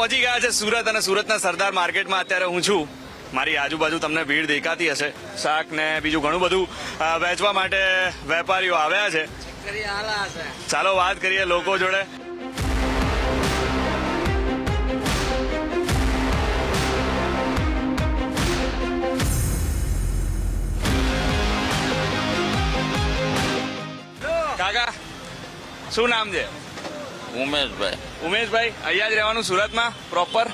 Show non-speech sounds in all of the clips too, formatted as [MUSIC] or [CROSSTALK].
પહોંચી ગયા છે સુરત અને સુરતના સરદાર માર્કેટમાં. અત્યારે હું છું. મારી આજુબાજુ તમને ભીડ દેખાતી હશે. શાક ને બીજું ઘણું બધું વેચવા માટે વેપારીઓ આવ્યા છે. ચાલો વાત કરીએ લોકો જોડે. કાકા, શું નામ છે? ઉમેશભાઈ. ઉમેશભાઈ અહીંયા જ રહેવાનું સુરતમાં પ્રોપર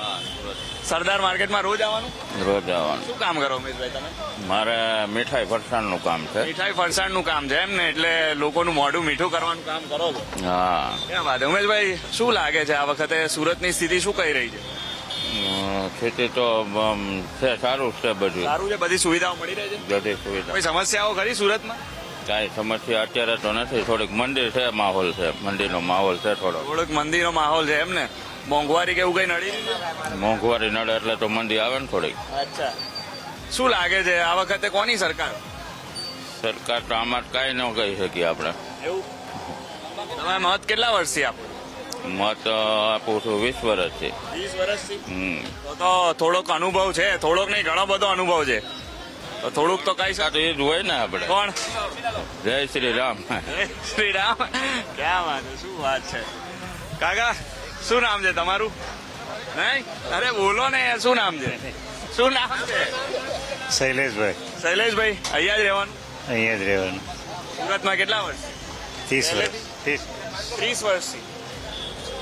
સરદાર માર્કેટમાં રોજ આવવાનું? રોજ આવવાનું. શું કામ કરો ઉમેશભાઈ તમે? મારે મીઠાઈ ફરસાણનું કામ છે. મીઠાઈ ફરસાણનું કામ છે એમ ને એટલે લોકોનું મોઢું મીઠું કરવાનું કામ કરો છો. હા. ક્યાં વાત ઉમેશભાઈ શું લાગે છે આ વખતે સુરતની સ્થિતિ શું કહી રહી છે? ખેતી તો છે સારું છે બધું. સારું છે? બધી સુવિધાઓ મળી રહી છે? બધી સુવિધા. કોઈ સમસ્યાઓ ખરી સુરતમાં? કાંઈ સમસ્યા અત્યારે તો નથી થોડીક મંદિર છે માહોલ છે મંદિરનો માહોલ છે થોડો થોડોક મંદિરનો માહોલ છે એમ ને? મોંઘવારી કે એવું કઈ નડી? મોંઘવારી નડે એટલે તો મંદિર આવે ને થોડીક. અચ્છા. શું લાગે છે આ વખતે કોની સરકાર? સરકાર તો આમાં કઈ ન કહી શકીએ આપણે. તમારે મત કેટલા વર્ષથી આપ મત આપું છું વીસ વર્ષથી. વીસ વર્ષથી? તો તો થોડોક અનુભવ છે થોડોક નહીં ઘણો બધો અનુભવ છે. તો થોડુંક તો કઈ સાથે એ જ હોય ને આપણે. કોણ? જય શ્રી રામ. શ્રી રામ. ક્યાં વાત? શું વાત છે? કાકા શું નામ છે તમારું? નહીં? અરે બોલો ને શું નામ છે? શું નામ છે? શૈલેષભાઈ. શૈલેષભાઈ અહીંયા જ રહેવાનું? અહીંયા જ રહેવાનું. સુરતમાં કેટલા વર્ષ? ત્રીસ વર્ષ. ત્રીસ. વર્ષથી.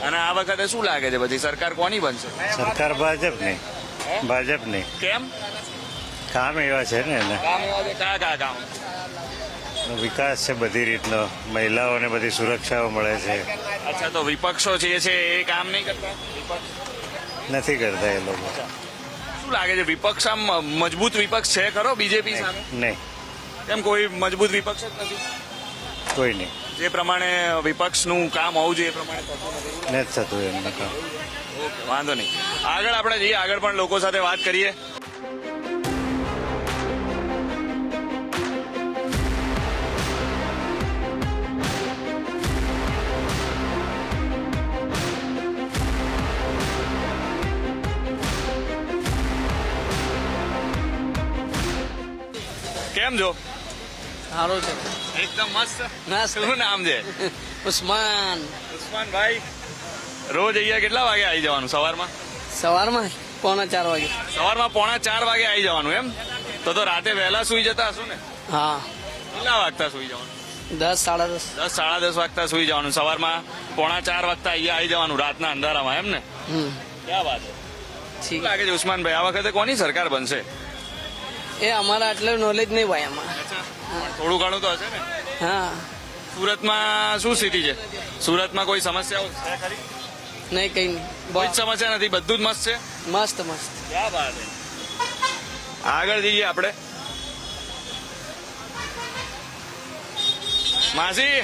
અને આ વખતે શું લાગે છે બધી? સરકાર કોની બનશે? સરકાર ભાજપની. ભાજપની. કેમ? કામ એવા છે ને કામ એવા છે? કયા કયા કામ વિકાસ છે બધી રીતનો. મહિલાઓને બધી સુરક્ષાઓ મળે છે. અચ્છા તો વિપક્ષો જે છે એ કામ નહીં કરતા? નથી કરતા એ લોકો. શું લાગે છે વિપક્ષ આમ મજબૂત વિપક્ષ છે ખરો બીજેપી સામે? નહીં. કેમ કોઈ મજબૂત વિપક્ષ જ નથી? કોઈ નહીં. જે પ્રમાણે વિપક્ષનું કામ હોવું જોઈએ એ પ્રમાણે નથી. થતું એમનું કામ. વાંધો નહીં. આગળ આપણે જઈએ આગળ પણ લોકો સાથે વાત કરીએ. કેમ છો? સારું છે. એકદમ મસ્ત. ના શું નામ છે? ઉસ્માન. ઉસ્માનભાઈ રોજ અહીંયા કેટલા વાગે આવી જવાનું? સવારમાં? સવારમાં પોણા ચાર વાગે. સવારમાં પોણા ચાર વાગે આવી જવાનું એમ? તો તો રાતે વહેલા સુઈ જતા હશો ને? હા. કેટલા વાગતા સુઈ જવાનું? દસ સાડા દસ. દસ સાડા દસ વાગતા સુઈ જવાનું. સવારમાં પોણા ચાર વાગતા અહીંયા આવી જવાનું રાતના અંધારામાં એમ ને? ક્યાં વાત છે? ઠીક. લાગે છે ઉસ્માનભાઈ આ વખતે કોની સરકાર બનશે? એ અમારા આટલું નોલેજ નહીં ભાઈ આમાં. થોડું ઘણું તો હશે ને? હા. સુરતમાં શું સ્થિતિ છે? સુરતમાં કોઈ સમસ્યાઓ? છે ખરી નહીં કઈ નહીં. કોઈ જ સમસ્યા નથી? બધું જ મસ્ત છે? મસ્ત મસ્ત. ક્યાં વાત આગળ જઈએ આપણે. માસી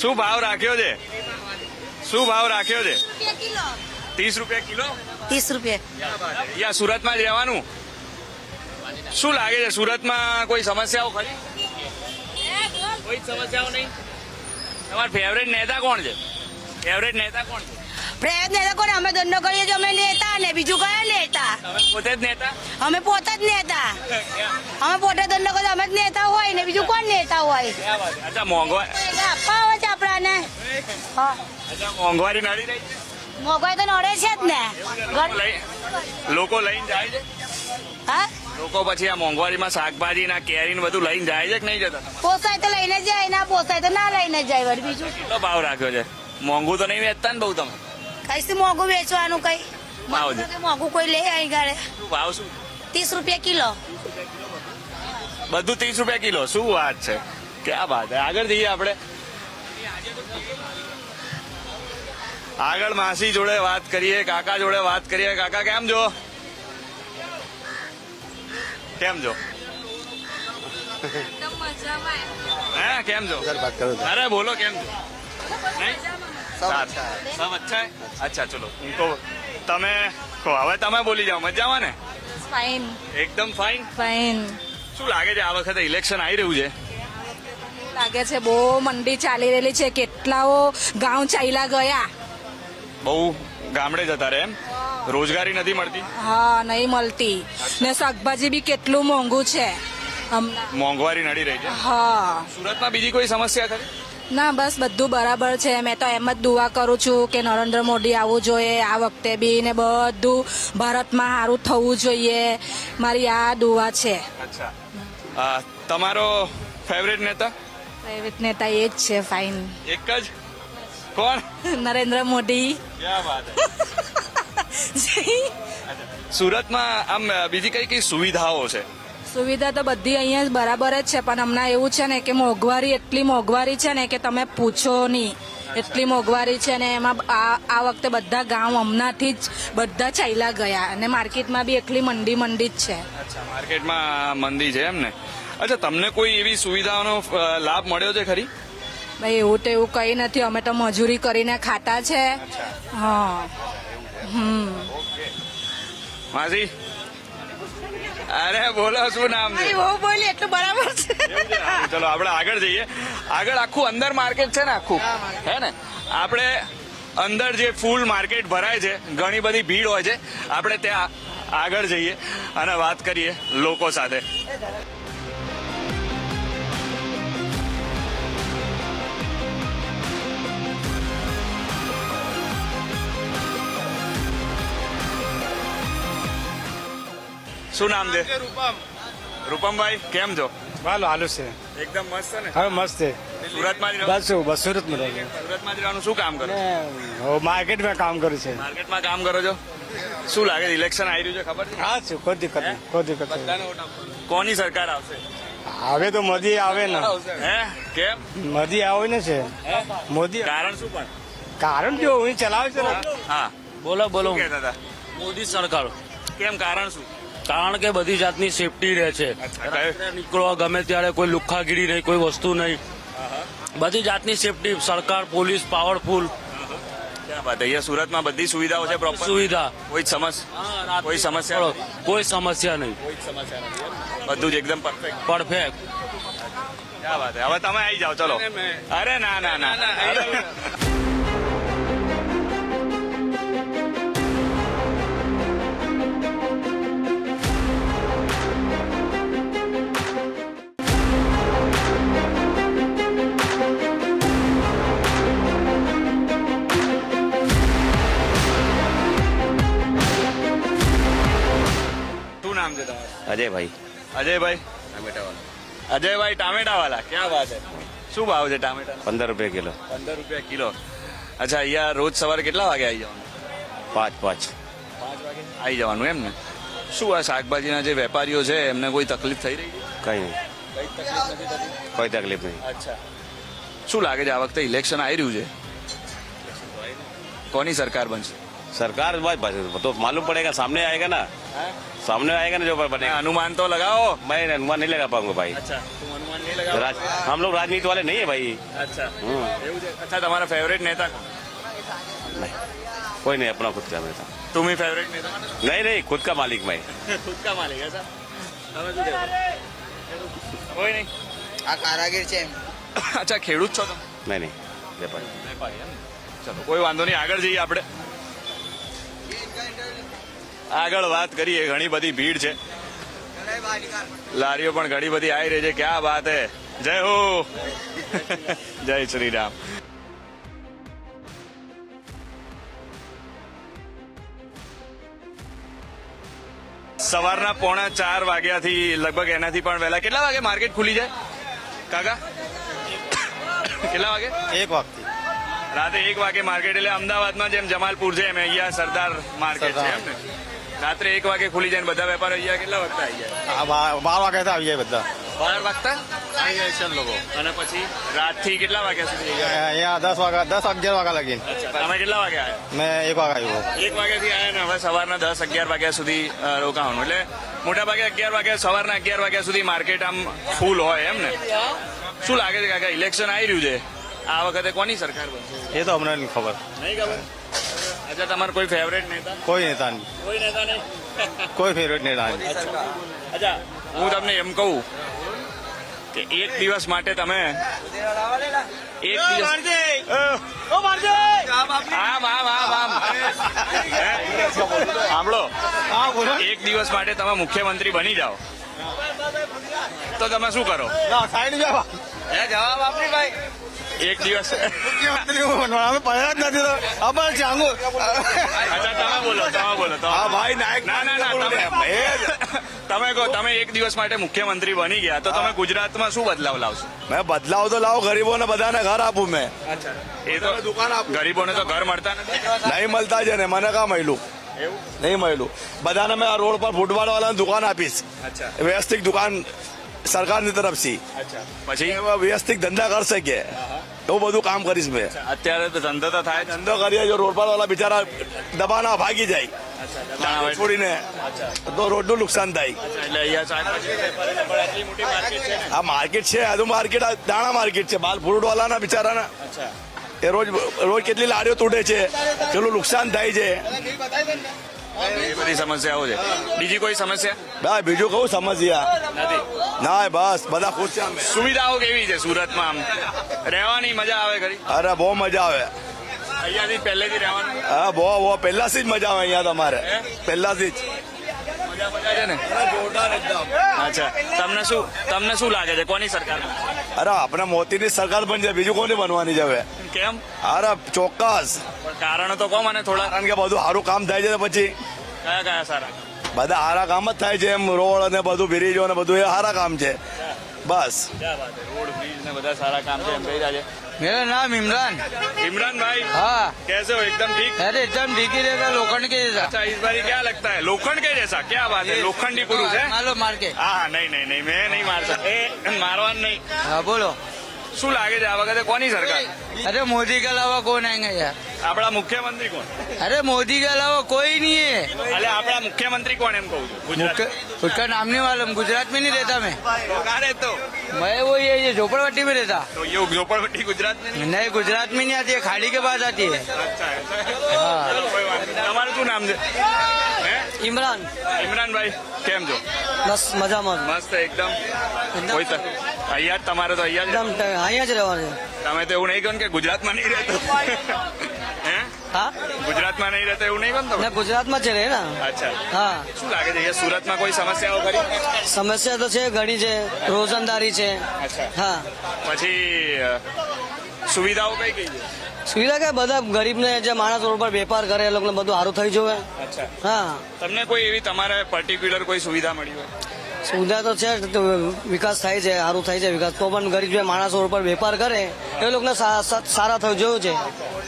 શું ભાવ રાખ્યો છે? શું ભાવ રાખ્યો છે? ત્રીસ રૂપિયા કિલો? ત્રીસ રૂપિયા. યા સુરતમાં જ રહેવાનું? શું લાગે છે સુરતમાં કોઈ સમસ્યાઓ ખરી? કોઈ સમસ્યાઓ નહીં? તમારા ફેવરેટ નેતા કોણ છે? ફેવરેટ નેતા કોણ છે? ફેવરેટ નેતા લોકોને અમે ધંધો કરીએ છીએ અમે નેતા ને બીજું કયા નેતા? તમે પોતે જ નેતા? અમે પોતે જ નેતા. અમે પોતે ધંધો કરીએ અમે જ નેતા હોય ને બીજું કોણ નેતા હોય? અચ્છા મોંઘવારી. આપવા આવે છે આપણાને. હા. અચ્છા મોંઘવારી નડી રહી છે? મોંઘવારી તો નડે છે જ ને. લોકો લઈને જાય છે? હા? લોકો પછી આ મોંઘવારીમાં શાકભાજી ના કેરી ને બધું લઈને જાય છે કે નહીં જતા? પોસાય તો લઈને જાય ના પોસાય તો ના લઈને જાય વળી બીજું? કેટલો ભાવ રાખ્યો છે? મોંઘું તો નહીં વેચતા ને બહુ તમે? કઈથી મોંઘું વેચવાનું કઈ? મોંઘું કોઈ લે અહીં ગાડે ભાવ શું? ત્રીસ રૂપિયા કિલો. બધું ત્રીસ રૂપિયા કિલો. શું વાત છે? ક્યાં વાત છે આગળ જઈએ આપણે. આગળ માસી જોડે વાત કરીએ કાકા જોડે વાત કરીએ. કાકા કેમ છો? કેમ છો? હે કેમ છો? અરે બોલો કેમ છો? સબ અચ્છા. અચ્છા ચલો. હું તો તમે કહો હવે તમે બોલી જાઓ. મજામાં ને? ફાઇન એકદમ ફાઇન ફાઇન શું લાગે છે આ વખતે ઇલેક્શન આવી રહ્યું છે? લાગે છે બહુ મંડી ચાલી રહેલી છે. કેટલાઓ ગાઉં ચાલ્યા ગયા. બહુ ગામડે જતા રહે એમ? રોજગારી નથી મળતી? હા નહીં મળતી. ને શાકભાજી બી કેટલું મોંઘું છે. મોંઘવારી નડી રહી છે? હા. સુરતમાં બીજી કોઈ સમસ્યા ખરી? ના બસ બધું બરાબર છે. મેં તો એમ જ દુઆ કરું છું કે નરેન્દ્ર મોદી આવવું જોઈએ આ વખતે બી ને બધું ભારતમાં સારું થવું જોઈએ. મારી આ દુઆ છે. અચ્છા. તમારો ફેવરેટ નેતા? ફેવરેટ નેતા એ જ છે ફાઇન એક જ? કોણ? [LAUGHS] નરેન્દ્ર મોદી. ક્યાં વાત સુરતમાં આમ બીજી કઈ કઈ સુવિધાઓ છે? સુવિધા તો બધી અહીંયા બરાબર જ છે પણ હમણાં એવું છે ને કે મોંઘવારી એટલી મોંઘવારી છે ને કે તમે પૂછો નહીં. એટલી મોંઘવારી છે ને એમાં આ આ વખતે બધા ગામ હમણાંથી જ બધા ચાલ્યા ગયા અને માર્કેટમાં બી એટલી મંડી મંડી જ છે. અચ્છા માર્કેટમાં મંદી છે એમ ને? અચ્છા તમને કોઈ એવી સુવિધાઓનો લાભ મળ્યો છે ખરી? ભાઈ એવું તો એવું કઈ નથી. અમે તો મજૂરી કરીને ખાતા છે. હા. માસી? અરે બોલો શું નામ છે? બહુ બોલી એટલું બરાબર છે. ચલો આપણે આગળ જઈએ. આગળ આખું અંદર માર્કેટ છે ને આખું? હે ને? આપણે અંદર જે ફૂલ માર્કેટ ભરાય છે ઘણી બધી ભીડ હોય છે આપણે ત્યાં આગળ જઈએ અને વાત કરીએ લોકો સાથે. શું નામ છે? રૂપમભાઈ કેમ છો? હાલો હાલો છે. એકદમ મસ્ત ને? હવે મસ્ત છે. સુરતમાં જ બસ શું બસ સુરતમાં રહે. સુરતમાં જ રહેવાનું શું કામ કરો? માર્કેટમાં કામ કરું છે. માર્કેટમાં કામ કરો છો? શું લાગે છે ઇલેક્શન આવી રહ્યું છે ખબર છે? હા શું કોઈ દિક્કત નહીં કોઈ દિક્કત નહીં. કોની સરકાર આવશે? હવે તો મોદી આવે ને. હે? કેમ? મોદી આવે ને છે. મોદી કારણ શું પણ? કારણ જો હું ચલાવે છે હા. બોલો બોલો. શું કહેતા હતા? મોદી સરકાર. કેમ કારણ શું? કારણ કે બધી જાતની સેફટી રહે છે. નીકળો ગમે ત્યારે કોઈ લુખ્ખાગીરી નહીં કોઈ વસ્તુ નહીં. બધી જાતની સેફટી સરકાર પોલીસ પાવરફુલ અહીંયા સુરતમાં બધી સુવિધાઓ છે પ્રોપર સુવિધા. કોઈ સમસ્યા કોઈ સમસ્યા કોઈ સમસ્યા નહીં? બધું જ એકદમ પરફેક્ટ પરફેક્ટ ક્યાં વાત? હવે તમે આવી જાઓ ચલો. અરે ના ના ના. [LAUGHS] અજયભાઈ. અજયભાઈ? ટામેટાવાલા અજયભાઈ ટામેટાવાલા. ક્યાં વાત છે શું ભાવ છે ટામેટા? પંદર રૂપિયા કિલો. પંદર રૂપિયા કિલો. અચ્છા અહીંયા રોજ સવારે કેટલા વાગે આવી જવાનું? પાંચ પાંચ. પાંચ વાગે આવી જવાનું એમ ને? શું આ શાકભાજીના જે વેપારીઓ છે એમને કોઈ તકલીફ થઈ રહી કઈ નહીં. કોઈ તકલીફ નહીં. અચ્છા. શું લાગે છે આ વખતે ઇલેક્શન આવી રહ્યું છે? કોની સરકાર બનશે? સરકાર તો માલુમ પડેગા સામને આયેગા ના? सामने आएगा ना जो ને बनेगा અનુમાન તો લગાવો मैं अनुमान नहीं लगा पाऊंगा भाई અચ્છા તું અનુમાન નહીં લગાવો राज, हम लोग राजनीति वाले नहीं है भाई અચ્છા हम्म, એવું છે અચ્છા તમારા ફેવરેટ નેતા કોણ नहीं कोई नहीं अपना खुद का नेता तुम्ही फेवरेट नेता नहीं नहीं खुद का मालिक मैं खुद का मालिक है सर તમે શું કહેશો? કોઈ નહીં આ કારાગીર છે અચ્છા ખેડૂત છો તમે नहीं नहीं व्यापारी વેપારી એમ ને? ચલો કોઈ વાંધો નહીં આગળ જઈએ આપણે આગળ વાત કરીએ ઘણી બધી ભીડ છે. લારીઓ પણ ઘણી બધી આવી રહી છે. ક્યાં વાત હે? જય હો! [LAUGHS] જય શ્રી રામ. સવારના પોણા ચાર વાગ્યાથી લગભગ એનાથી પણ વહેલા. કેટલા વાગે માર્કેટ ખુલી જાય? કાકા? કેટલા વાગે? એક વખત રાતે એક વાગે માર્કેટ એટલે અમદાવાદમાં જેમ જમાલપુર છે એમ અહીંયા સરદાર માર્કેટ છે એમ ને રાત્રે એક વાગે ખુલી જાય ને બધા વેપાર અહીંયા કેટલા વાગતા આવી જાય? બાર વાગે આવી જાય બધા. બાર વાગતા? આવી જાય છે લોકો. અને પછી રાતથી કેટલા વાગ્યા સુધી અહીંયા? દસ વાગ્યા દસ અગિયાર વાગ્યા લગીને. તમે કેટલા વાગે આવ્યા? મેં એક વાગે આવ્યો. એક વાગ્યાથી આવ્યા ને હવે સવારના દસ અગિયાર વાગ્યા સુધી રોકાવાનું. એટલે મોટા ભાગે અગિયાર વાગ્યા સવારના અગિયાર વાગ્યા સુધી માર્કેટ આમ ફૂલ હોય એમ ને? શું લાગે છે કાકા ઇલેક્શન આવી રહ્યું છે? આ વખતે કોની સરકાર બનશે? એ તો અમને નહીં ખબર. નહીં ખબર? અચ્છા તમારો કોઈ ફેવરેટ નેતા? કોઈ નેતા નહીં. કોઈ નેતા નહીં? કોઈ ફેવરેટ નેતા નહીં. અચ્છા હું તમને એમ કહું કે એક દિવસ માટે તમે એક દિવસ આમ આમ આમ આમ સાંભળો. એક દિવસ માટે તમે મુખ્યમંત્રી બની જાઓ. તો તમે શું કરો? સાઈડ જવાબ આપની ભાઈ. એક દિવસ. અમે પડ્યા જ નથી તો અમારે ચાંગુ અચ્છા તમે બોલો તમે બોલો હા ભાઈ નાયક ના ના ના તમે [LAUGHS] તમે કહો તમે એક દિવસ માટે મુખ્યમંત્રી બની ગયા તો તમે ગુજરાતમાં શું બદલાવ લાવશો? મેં બદલાવ તો લાવો ગરીબોને બધાને ઘર આપું મેં. એ તો ગરીબોને તો ઘર મળતા નથી. નહીં મળતા છે ને મને કાં મળ્યું? નહીં મળ્યું. બધાને મેં આ રોડ પર ફૂટબોલ વાળાને દુકાન આપીશ. વ્યવસ્થિત દુકાન સરકારની તરફથી. પછી એમાં વ્યવસ્થિત ધંધા કરશે કે. એવું બધું કામ કરીશ મેં. અત્યારે તો ધંધો તો થાય ધંધો કરીએ જો રોડ પર વાળા બિચારા દબાના ભાગી જાય. છોડીને. તો રોડનું નુકસાન થાય. આ માર્કેટ છે આજુ માર્કેટ આ દાણા માર્કેટ છે બાલ ફ્રૂટ વાળાના બિચારાના એ રોજ રોજ કેટલી લારીઓ તૂટે છે કેટલું નુકસાન થાય છે. એ બધી સમસ્યાઓ છે. બીજી કોઈ સમસ્યા? ના બીજું કહું સમસ્યા? નથી. ના બસ બધા ખુશ છે અમે. સુવિધાઓ કેવી છે સુરતમાં આમ? રહેવાની મજા આવે ખરી? અરે બહુ મજા આવે. અહીંયાથી પહેલેથી રહેવાનું? હા બહુ બહુ પહેલાથી જ મજા આવે અહીંયા તમારે. પહેલાથી જ. મજા મજા છે ને અચ્છા. તમને શું તમને શું લાગે છે? કોની સરકાર અરે આપણે મોતીની સરકાર પણ છે. બીજું કોની બનવાની છે હવે? કેમ? અરે ચોક્કસ. કારણ તો કહો મને થોડા. કારણ કે બધું સારું કામ થાય છે પછી. કયા કયા સારા? બધા સારા કામ જ થાય છે. એમ રોડ અને બધું બ્રિજો અને બધું એ સારા કામ છે. બસ. રોડ બ્રિજ ને બધા સારા કામ છે એમ કહી રહ્યા છે. मेरा नाम इमरान इमरान भाई हाँ कैसे हो एकदम ठीक अरे एकदम ठीक ही रहेगा लोखंड के जैसा अच्छा इस बार क्या लगता है लोखंड के जैसा क्या बात है लोखंडी पुरुष है मारो मार के हाँ नहीं नहीं नहीं मैं नहीं मारता मारवान नहीं हाँ बोलो શું લાગે છે આ વખતે કોની સરકાર अरे मोदी के अलावा कौन आएंगे यार આપણા મુખ્યમંત્રી કોણ अरे मोदी के अलावा कोई नहीं है એટલે આપણા મુખ્યમંત્રી કોણ એમ કહું છું ગુજરાત मुख्य- उसका नाम नहीं मालूम गुजरात में नहीं रहता मैं તો કાં રહેતો मैं वो ये ये झोपड़पट्टी में रहता તો ये झोपड़पट्टी गुजरात में नहीं नहीं गुजरात में नहीं आती है खाड़ी के पास आती है અચ્છા ચલો, કોઈ વાંધો નહીં. તમારું શું નામ છે હે इमरान ઇમરાનભાઈ કેમ છો બસ મજામાં મસ્ત એકદમ કોઈ ત- અહીંયા જ તમારે તો અહીંયા જ એકદમ અહીંયા જ રહેવાનું તમે તો એવું નહીં કહો કે ગુજરાતમાં નહીં રહેતો. હે? હા? ગુજરાતમાં નહીં રહેતો એવું નહીં કહો ને ના ગુજરાતમાં છે રહે ને. અચ્છા. હા. શું લાગે છે અહીંયા સુરતમાં કોઈ સમસ્યાઓ ખરી? સમસ્યા તો છે ઘણી છે. રોજંદારી છે. હા. પછી સુવિધાઓ કઈ કઈ છે? સુવિધા કે બધા ગરીબને જે માણસ રોડ પર વેપાર કરે એ લોકોને બધું સારું થઈ જોવે. હા. તમને કોઈ એવી તમારે પર્ટિક્યુલર કોઈ સુવિધા મળી હોય? સુવિધા તો છે વિકાસ થાય છે સારું થાય છે વિકાસ. તો પણ ગરીબ જે માણસો ઉપર વેપાર કરે એ લોકોને સારા થયું જોયું છે.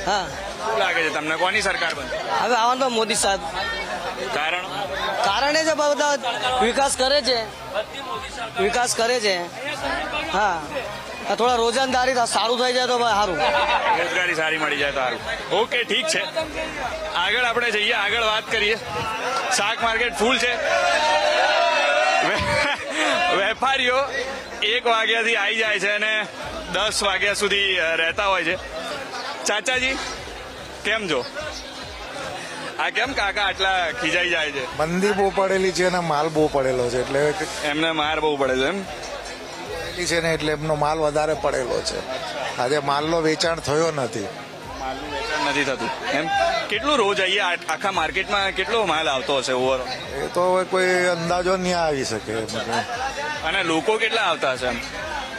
હા. શું લાગે છે તમને? કોની સરકાર બનશે? હવે આવવાનું તો મોદી સાહેબ. કારણ? કારણ એ છે બધા વિકાસ કરે છે. વિકાસ કરે છે. હા. થોડા રોજંદારી સારું થઈ જાય તો સારું રોજગારી સારી મળી જાય તો સારું ઓકે ઠીક છે. આગળ આપણે જઈએ આગળ વાત કરીએ. શાક માર્કેટ ફૂલ છે. વેપારીઓ એક વાગ્યાથી આવી જાય છે અને દસ વાગ્યા સુધી રહેતા હોય છે. ચાચાજી કેમ છો? આ કેમ કાકા આટલા ખીજાઈ જાય છે? મંદી બહુ પડેલી છે અને માલ બહુ પડેલો છે એટલે એમને માર બહુ પડે છે એમ? પડેલી છે ને એટલે એમનો માલ વધારે પડેલો છે. આજે માલનો વેચાણ થયો નથી. માલનું વેચાણ નથી થતું. એમ? કેટલું રોજ અહીંયા આ- આખા માર્કેટમાં કેટલો માલ આવતો હશે ઓવર એ તો કોઈ અંદાજો નહીં આવી શકે. અને લોકો કેટલા આવતા હશે એમ?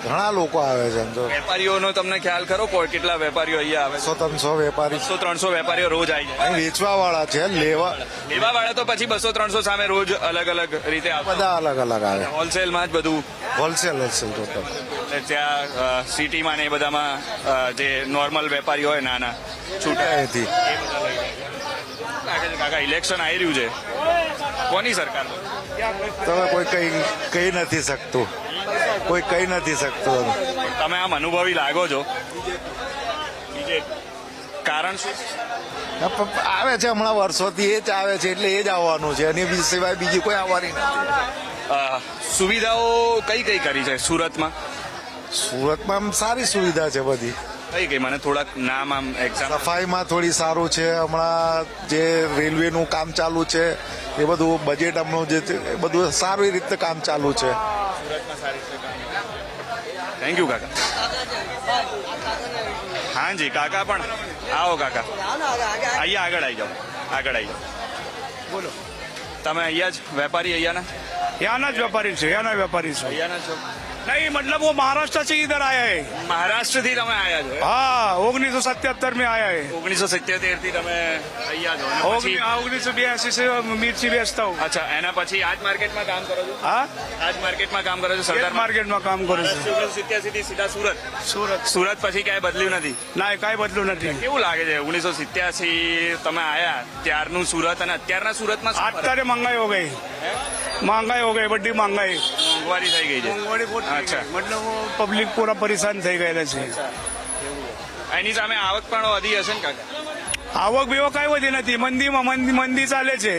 ઘણા લોકો આવે છે એમ તો. વેપારીઓનો તમને ખ્યાલ ખરો? કોઈ કેટલા વેપારીઓ અહીંયા આવે સો ત્રણસો વેપારી. બસો ત્રણસો વેપારીઓ રોજ આવી જાય. અહીં વેચવા વાળા છે લેવા લેવા વાળા તો પછી બસો ત્રણસો સામે રોજ અલગ અલગ રીતે બધા અલગ અલગ આવે હોલસેલમાં જ બધું હોલસેલ હોલસેલ ટોટલ એટલે ત્યાં સિટીમાં ને એ બધામાં જે નોર્મલ વેપારીઓ હોય નાના છૂટા એથી. એ બધા લઈ જાય. લાગે છે કાકા ઇલેક્શન આવી રહ્યું છે. કોની સરકાર? તો હવે કોઈ કઈ કહી નથી શકતું. કોઈ કહી નથી શકતું તમે આમ અનુભવી લાગો છો. કારણ શું? આવે છે હમણાં વર્ષોથી એ જ આવે છે એટલે એ જ આવવાનું છે. એની સિવાય બીજી કોઈ આવવાની નથી. સુવિધાઓ કઈ કઈ કરી છે સુરતમાં? સુરતમાં સારી સુવિધા છે બધી. થઈ ગઈ. મને થોડાક નામ આમ એક્ઝામ સફાઈમાં થોડી સારું છે. હમણાં જે રેલવેનું કામ ચાલુ છે એ બધું બજેટ હમણાં જે એ બધું સારી રીતે કામ ચાલુ છે. થેન્ક યુ કાકા. હા જી કાકા પણ. આવો કાકા. અહીંયા આગળ આવી જાઓ. આગળ આવી જાઓ. બોલો. તમે અહીંયા જ વેપારી અહીંયાના? અહીંયાના જ વેપારી છે અહીંયાના વેપારી છે. અહીંયાના છો नहीं मतलब वो महाराष्ट्र से इधर आया है મહારાષ્ટ્રથી તમે આવ્યા છો हाँ उन्नीस सौ सत्यात्तर में आया है ઓગણીસો સિત્તેર થી તમે અહીંયા છો અને પછી उन्नीस सौ बयासी से मिर्ची बेचता हूँ અચ્છા એના પછી આજ માર્કેટમાં કામ કરો છો हाँ આજ માર્કેટમાં કામ કરો છો સરદાર मार्केट में काम करूँ છું ઓગણીસો સિત્યાસી થી સીધા સુરત સુરત સુરત પછી ક્યાંય બદલ્યું નથી ના કાંઈ બદલું નથી કેવું લાગે છે ઓગણીસો સિત્યાસી તમે આયા ત્યારનું સુરત અને અત્યારના સુરતમાં શું ફરક? અત્યારે महंगाई हो गई महंगाई हो गई बड़ी महंगाई મોંઘવારી થઈ ગઈ છે. મતલબ પબ્લિક પૂરા પરેશાન થઈ ગયેલા છે એની સામે આવક પણ વધી હશે ને કાકા? આવક બેવો કઈ વધી નથી. મંદીમાં મંદી ચાલે છે.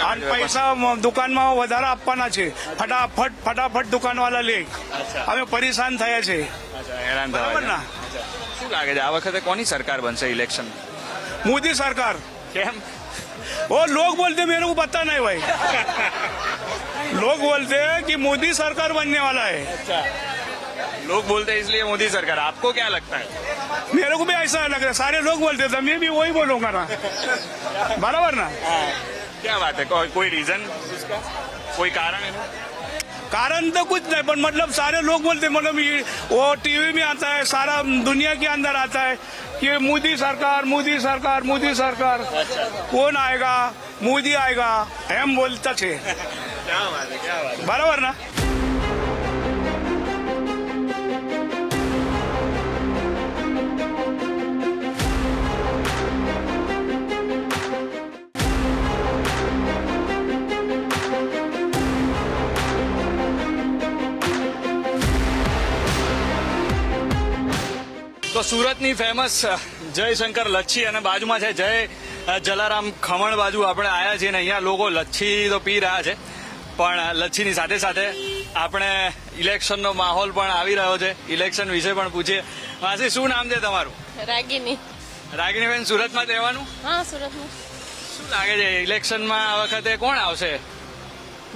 અને પૈસા દુકાનમાં વધારે આપવાના છે. ફટાફટ ફટાફટ દુકાનવાળા લે. અમે પરેશાન થયા છે. હેરાન બરાબર શું લાગે છે આ વખતે કોની સરકાર બનશે ઇલેક્શન મોદી સરકાર. કેમ? ઓ લોક બોલતે મેરે કો પતા નહીં ભાઈ. [LAUGHS] लोग बोलते हैं कि मोदी सरकार बनने वाला है लोग बोलते हैं इसलिए मोदी सरकार आपको क्या लगता है मेरे को भी ऐसा लग रहा है सारे लोग बोलते थे मैं भी वही बोलूंगा ना बराबर ना क्या बात है कोई कोई रीजन उसका कोई कारण है कारण तो कुछ नहीं पर मतलब सारे लोग बोलते मतलब ये वो टीवी में आता है सारा दुनिया के अंदर आता है कि मोदी सरकार मोदी सरकार मोदी सरकार कौन आएगा मोदी आएगा हम बोलता छे બરાબર ને? તો સુરતની ફેમસ જયશંકર લચ્છી અને બાજુમાં છે જય જલારામ ખમણ બાજુ આપણે આવ્યા છીએ ને અહીંયા લોકો લચ્છી તો પી રહ્યા છે. પણ લચ્છીની સાથે સાથે આપણે ઇલેક્શનનો માહોલ પણ આવી રહ્યો છે. ઇલેક્શન વિશે પણ પૂછીએ. માસી શું નામ છે તમારું? રાગીની રાગીનીબેન સુરતમાં રહેવાનું? હા સુરતમાં. શું લાગે છે ઇલેક્શનમાં આ વખતે કોણ આવશે?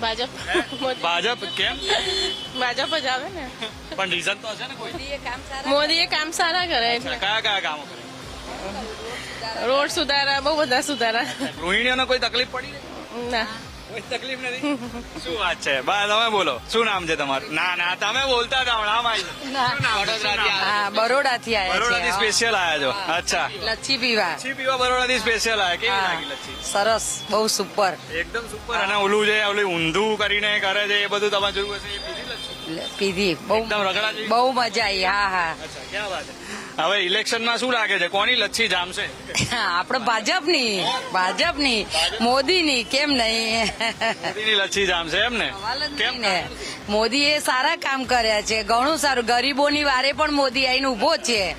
ભાજપ. ભાજપ? કેમ? ભાજપ જ આવે ને. પણ રીઝન તો હશે ને કોઈ? મોદીએ કામ સારા કરે એટલે. કયા કયા કામો કરે રોડ સુધારા બહુ બધા સુધારા. ગૃહિણીઓને કોઈ તકલીફ પડી ના. કોઈ તકલીફ નથી શું વાત છે. બા તમે બોલો શું નામ છે તમારું ના ના તમે બોલતા હતા હમણાં આવી શું નામ છે? શું નામ? હા. બરોડાથી બરોડાથી સ્પેશિયલ આવ્યા છો અચ્છા. લચ્છી પીવા. લચ્છી પીવા બરોડાથી સ્પેશિયલ આવ્યા કેવી લાગી લચ્છી? સરસ. બહુ સુપર એકદમ સુપર અને ઓલું જે ઓલું ઊંધું કરીને કરે છે એ બધું તમે જોયું હશે? પીધી બહુ એકદમ રગડા બહુ મજા આવી. હા હા. અચ્છા ક્યાં વાત છે? હવે ઇલેક્શનમાં શું લાગે છે? કોની લચ્છી જામશે? આપણે ભાજપની ભાજપની મોદીની કેમ નહીં? મોદીની લચ્છી જામશે એમ ને? કેમ? ને. મોદી એ સારા કામ કર્યા છે. ઘણું સારું. ગરીબોની વારે પણ મોદી આઈને ઊભો છે.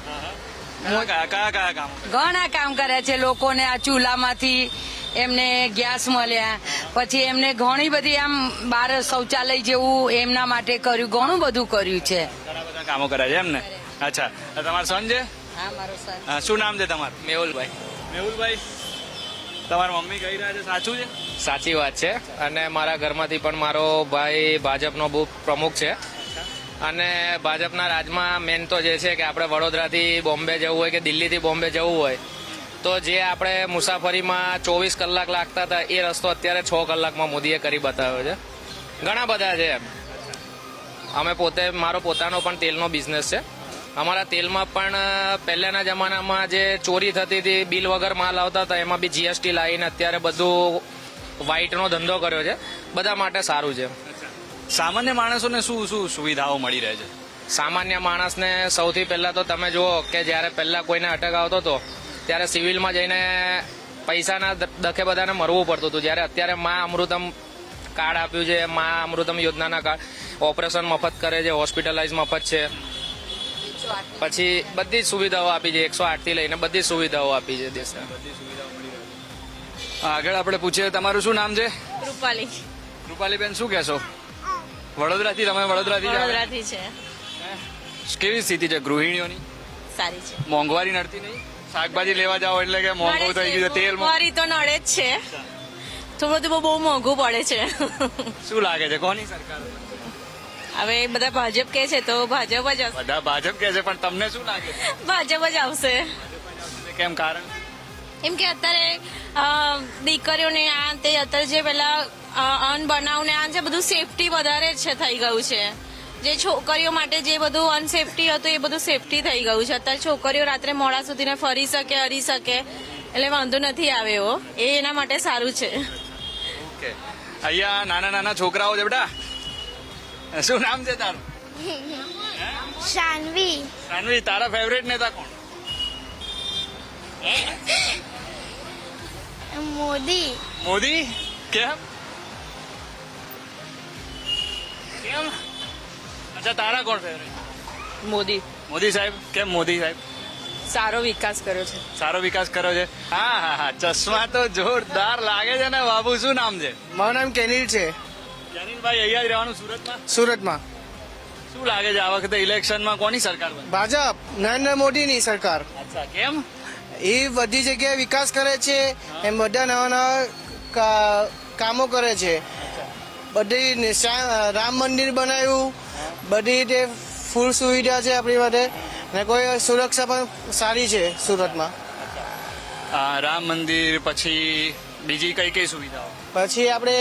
ઘણા કામ કર્યા છે લોકોને આ ચૂલામાંથી. એમને ગેસ મળ્યા. પછી એમને ઘણી બધી આમ બાર શૌચાલય જેવું એમના માટે કર્યું. ઘણું બધું કર્યું છે. ઘણા બધા કામો કર્યા છે એમ ને? અચ્છા. તમારો સન છે? હા મારો શું નામ છે તમારું? મેહુલભાઈ. મેહુલભાઈ તમારા મમ્મી કહી રહ્યા છે? સાચું છે? સાચી વાત છે. અને મારા ઘરમાંથી પણ મારો ભાઈ ભાજપનો બહુ પ્રમુખ છે. અને ભાજપના રાજમાં મેન તો જે છે કે આપણે વડોદરાથી બોમ્બે જવું હોય કે દિલ્હીથી બોમ્બે જવું હોય તો જે આપણે મુસાફરીમાં ચોવીસ કલાક લાગતા હતા એ રસ્તો અત્યારે છ કલાકમાં મોદીએ કરી બતાવ્યો છે. ઘણા બધા છે અમે પોતે મારો પોતાનો પણ તેલનો બિઝનેસ છે. અમારા તેલમાં પણ પહેલાના જમાનામાં જે ચોરી થતી હતી બિલ વગર માલ આવતા હતા એમાં બી જીએસટી લાવીને અત્યારે બધું વ્હાઇટનો ધંધો કર્યો છે. બધા માટે સારું છે. સામાન્ય માણસોને શું શું સુવિધાઓ મળી રહે છે? સામાન્ય માણસને સૌથી પહેલા તો તમે જુઓ કે જ્યારે પહેલા કોઈને અટક આવતો હતો ત્યારે સિવિલમાં જઈને પૈસાના દખે બધાને મરવું પડતું હતું. જ્યારે અત્યારે મા અમૃતમ કાર્ડ આપ્યું છે મા અમૃતમ યોજનાના કાર્ડ ઓપરેશન મફત કરે છે હોસ્પિટલાઇઝ મફત છે. પછી બધી સુવિધાઓ આપી છે એકસો આઠથી લઈને બધી સુવિધાઓ આપી છે દેશના. આગળ આપણે પૂછીએ તમારું શું નામ છે? રૂપાલી. રૂપાલીબેન શું કહેશો? વડોદરાથી તમે વડોદરાથી? વડોદરાથી છે. કેવી સ્થિતિ છે ગૃહિણીઓની? સારી છે. મોંઘવારી નડતી નહીં? શાકભાજી લેવા જાઓ એટલે કે મોંઘું થઈ ગયું તેલ મોંઘું. મોંઘવારી તો નડે જ છે. થોડું બધું બહુ મોંઘું પડે છે. શું લાગે છે કોની સરકાર? હવે બધા ભાજપ કે છે તો ભાજપ જ આવશે. બધા ભાજપ કે છે પણ તમને શું લાગે? ભાજપ જ આવશે. કેમ કારણ? એમ કે અત્યારે દીકરીઓને આ તે અત્યારે જે પેલા અન્ન બનાવને આ છે બધું સેફટી વધારે છે થઈ ગયું છે. જે છોકરીઓ માટે જે બધું અનસેફટી હતું એ બધું સેફટી થઈ ગયું છે. અત્યારે છોકરીઓ રાત્રે મોડા સુધીને ફરી શકે હરી શકે એટલે વાંધો નથી આવે એવો. એ એના માટે સારું છે. અહીંયા નાના નાના છોકરાઓ છે બેટા. [LAUGHS] શું નામ છે તારું? શાનવી સાનવી તારા ફેવરેટ નેતા કોણ? મોદી. મોદી? કેમ? કેમ? અચ્છા તારા કોણ ફેવરેટ મોદી. મોદી સાહેબ? કેમ મોદી સાહેબ? સારો વિકાસ કર્યો છે. સારો વિકાસ કર્યો છે? હા હા હા. ચશ્મા તો જોરદાર લાગે છે ને બાબુ. શું નામ છે? મારું નામ કેનિલ છે. જનીલભાઈ અહીંયા જ રહેવાનું સુરતમાં? સુરતમાં. શું લાગે છે આ વખતે ઇલેક્શનમાં કોની સરકાર બનશે? ભાજપ નરેન્દ્ર મોદીની સરકાર. અચ્છા કેમ? એ બધી જગ્યાએ વિકાસ કરે છે એમ બધા નવા નવા કામો કરે છે. બધી રામ મંદિર બનાવ્યું બધી રીતે ફૂલ સુવિધા છે આપણી માટે ને કોઈ સુરક્ષા પણ સારી છે સુરતમાં. રામ મંદિર પછી બીજી કઈ કઈ સુવિધાઓ? પછી આપણે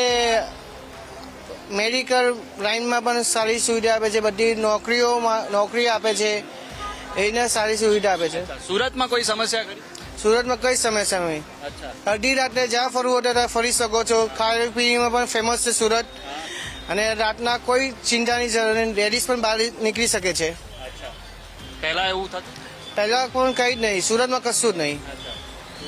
મેડિકલ લાઇનમાં પણ સારી સુવિધા આપે છે બધી નોકરીઓમાં નોકરી આપે છે એને સારી સુવિધા આપે છે. સુરતમાં કોઈ સમસ્યા ખરી? સુરતમાં કઈ સમસ્યા નહીં. અડધી રાત્રે જ્યાં ફરવું હોય ત્યાં ફરી શકો છો. ખાણી પીણીમાં પણ ફેમસ છે સુરત. અને રાતના કોઈ ચિંતાની જરૂર નહીં. લેડીઝ પણ બહાર નીકળી શકે છે. પહેલા એવું થતું? પહેલા પણ કંઈ જ નહીં. સુરતમાં કશું જ નહીં.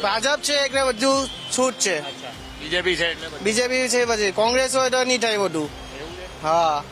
ભાજપ છે એટલે બધું છૂટ છે. બીજેપી છે એટલે બીજેપી છે પછી. કોંગ્રેસ હોય તો નહીં થાય બધું. હા.